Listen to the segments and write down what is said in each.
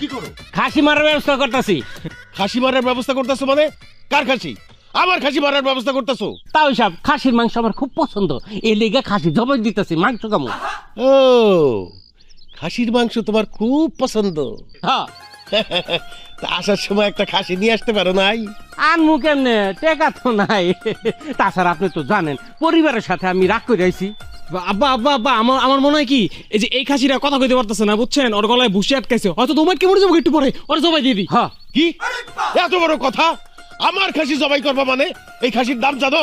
কি করো? খাসি মারার ব্যবস্থা করতেছি। খাসি মারার ব্যবস্থা করতেছো মানে? কার খাসি? আমার খাসি মারার ব্যবস্থা করতেছো? তাও সব খাসির মাংস আমার খুব পছন্দ। এই লেগে খাসি জবাই দিতেছি মাংস কামু ও খাসির মাংস তোমার খুব পছন্দ। হ্যাঁ। তা আসার সময় একটা খাসি নিয়ে আসতে পারো নাই? আনমু কেমনে? টেকা তো নাই। তাছাড়া আপনি তো জানেন পরিবারের সাথে আমি রাগ করে আইছি। আব্বা আব্বা আব্বা আমার আমার মনে হয় কি এই যে এই খাসিরা কথা কইতে পারতেছে না বুঝছেন? ওর গলায় ভুসি আটকাইছে। হয়তো তোমার কে মরে যাব একটু পরে ওর জবাই দিয়ে দিই। হ্যাঁ কি? এত বড় কথা? আমার খাসি জবাই করবা মানে? এই খাসির দাম জানো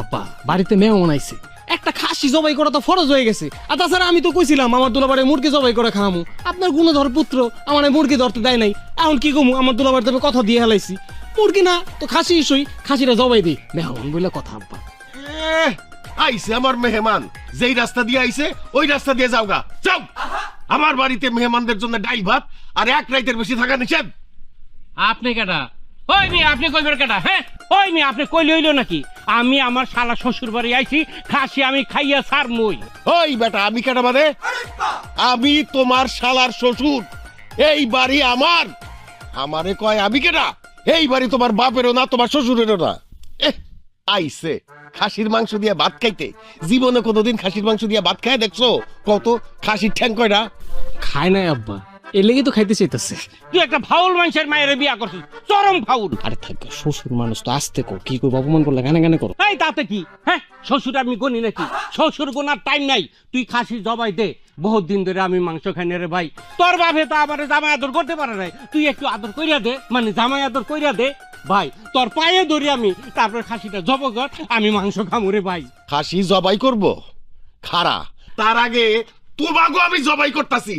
আব্বা বাড়িতে মেহমান আইছে একটা খাসি জবাই করা তো ফরজ হয়ে গেছে। আর তাছাড়া আমি তো কইছিলাম আমার দুলাবারে মুরগি জবাই করে খাওয়ামু। আপনার গুণধর পুত্র আমার মুরগি ধরতে দেয় নাই। এখন কি কমু আমার দুলাবার তবে কথা দিয়ে হেলাইছি। মুরগি না তো খাসি ইসই খাসিরা জবাই দিই। মেহমান বলে কথা আব্বা। আইছে আমার মেহমান। যেই রাস্তা দিয়ে আইছে ওই রাস্তা দিয়ে যাও গা যাও। আমার বাড়িতে মেহমানদের জন্য ডাইল ভাত আর এক রাইতের বেশি থাকা নিষেধ। আপনি কেটা ওই মি আপনি কইবেন কেটা হ্যাঁ? ওই মি আপনি কইলে হইল নাকি? আমি আমার শালা শ্বশুর বাড়ি আইছি খাসি আমি খাইয়া সার মই ওই বেটা আমি কেটা মানে আমি তোমার শালার শ্বশুর। এই বাড়ি আমার। আমারে কয় আমি কেটা এই বাড়ি তোমার বাপেরও না তোমার শ্বশুরেরও না। আইছে। খাসির মাংস দিয়ে ভাত খাইতে। জীবনে কোনোদিন খাসির মাংস দিয়ে ভাত খায় দেখছ? কত? খাসির ঠ্যাং কয়টা? খায় নাই আব্বা। এর লেগে তো খাইতে চাইতেছে। তুই একটা ফাউল মানুষের মায়ের বিয়া করছিস চরম ফাউল। আরে থাক শ্বশুর মানুষ তো আসতে কো কি করব অপমান করলে গানে গানে করো? এই তাতে কি? হ্যাঁ শ্বশুর আমি গনি নাকি? শ্বশুর গোনার টাইম নাই। তুই খাসি জবাই দে। বহুত দিন ধরে আমি মাংস খাই না রে ভাই। তোর বাপে তো আমার জামাই আদর করতে পারে নাই। তুই একটু আদর কইরা দে মানে জামাই আদর কইরা দে। ভাই তোর পায়ে ধরি আমি। তারপর খাসিটা জব কর আমি মাংস খামু রে ভাই। খাসি জবাই করব? খারা। তার আগে তোমাকে আমি জবাই করতাছি।